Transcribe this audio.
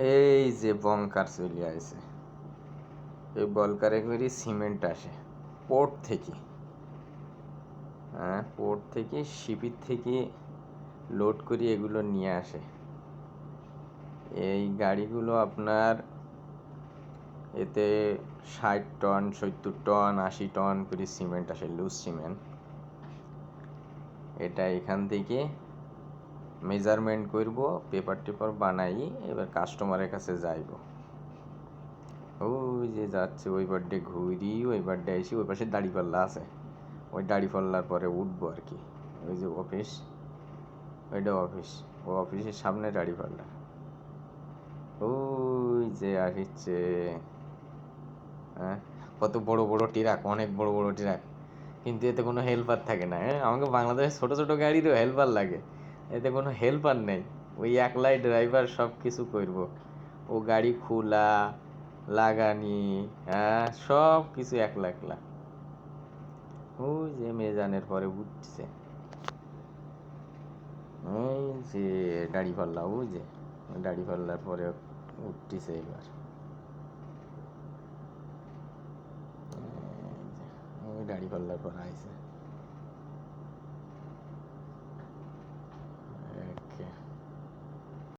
এই যে বঙ্কার চলে আসে এই বলকারে করে সিমেন্ট আসে, পোর্ট থেকে। হ্যাঁ পোর্ট থেকে শিপির থেকে লোড করে এগুলো নিয়ে আসে। এই গাড়িগুলো আপনার এতে ষাট টন, সত্তর টন, আশি টন করে সিমেন্ট আসে লুজ সিমেন্ট এটা এখান থেকে মেজারমেন্ট করব পেপার টেপার বানাই, এবার কাস্টমারের কাছে যাইব। ওই যে যাচ্ছে, ওই বার্থডে ঘুরি, ওই বার্থডে এসে ওই পাশে দাড়িপাল্লা আছে। ওই দাড়িপাল্লার পরে উঠবো আর কি। ওই যে অফিস ওইটা অফিস ও অফিসের সামনে দাড়িপাল্লা ওই যে আসছে হ্যাঁ? কত বড় বড় ট্রাক, অনেক বড় বড় ট্রাক। কিন্তু এতে কোনো হেল্পার থাকে না হ্যাঁ? আমাকে বাংলাদেশে ছোট ছোট গাড়িরও হেল্পার লাগে। এতে কোনো হেল্পার নেই। ওই একলাই ড্রাইভার সব কিছু করব। ও গাড়ি খোলা, লাগানি হ্যাঁ সব কিছু একলা একলা। ওই যে মেজানের পরে উঠছে। ওই যে দাড়ি পাল্লা, ওই যে দাড়ি পাল্লার পরে উঠতেছে এবার। এই দাড়ি পাল্লার পর আইছে।